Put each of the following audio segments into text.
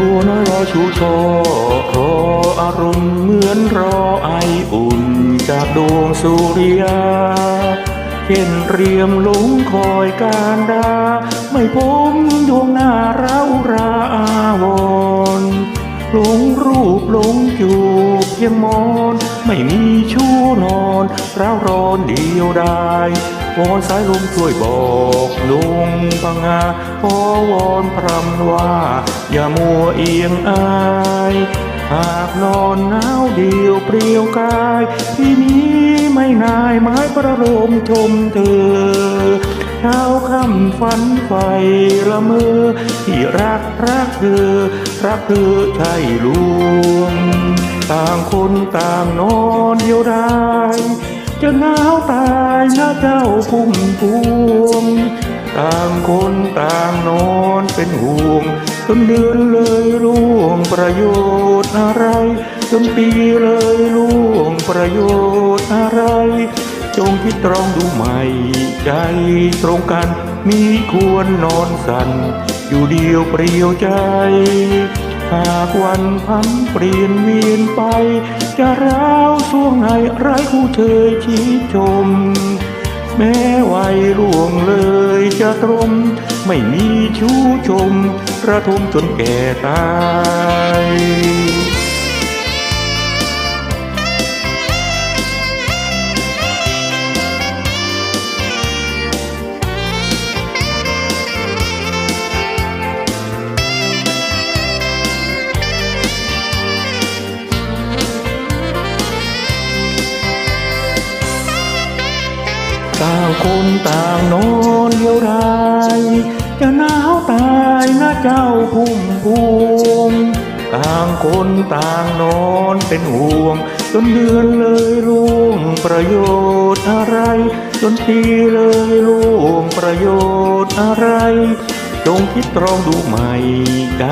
บัวน้อยรอชูช่อรออารมณ์เหมือนรอไออุ่นจากดวงสุริยาเห็นเรียมหลงคอยการดา ไม่พ้นดวงหน้าเราราอาวรหลงรูปหลงจูบเพียงมอน ไม่มีชู้นอนร้าร้อนเดียวดาย วอนสายลมช่วยบอกลุงพังงาขอวอนพรำว่า อย่ามัวเอียงอายหากนอนหนาวเดียวเปลี่ยวกายที่นี้ไม่นายไม้ประโลมชมเธอเช้าค่ำฝันไฟละเมอที่รักรักเธอ รักเธอใช่ลวง ต่างคนต่างนอนเดียวไดาย จะหนาวตายนะเจ้าพุ่มพวง ต่างคนต่างนอนเป็นห่วงจนเดือนเลยล่วงประโยชน์อะไรจนปีเลยล่วงประโยชน์อะไร จงคิดตรองดูใหม่ใจตรงกันมีควรนอนสัน อยู่เดียวเปลี่ยวใจ หากวันพันเปลี่ยนเวียนไป จะร้าวช่วงไหนไร้ผู้เธยชี้ชม แม้วัยล่วงเลยจะตรม ไม่มีชู้ชม ระทมจนแก่ตาย ต่างคนต่างนอนเดียวดายจะหนาวตายนะเจ้าพุ่มพวงต่างคนต่างนอนเป็นห่วง จนเดือนเลยล่วงประโยชน์อะไร จนปีเลยล่วงประโยชน์อะไรจงคิดตรองดูใหม่ใจ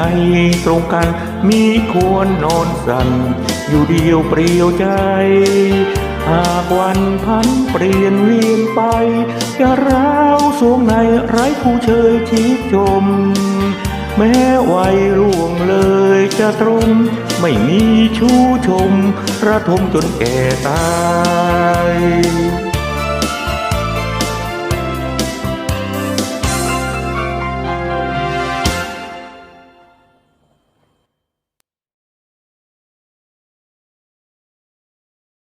ตรงกัน มีควรนอนสัน อยู่เดียวเปลี่ยวใจากวันพันเปลี่ยนเวียนไปจะร้าวสวงในไร้ผู้เชยชี้ชม แม้วัยร่วงเลยจะตรม ไม่มีชู้ชม ระทมจนแก่ตาย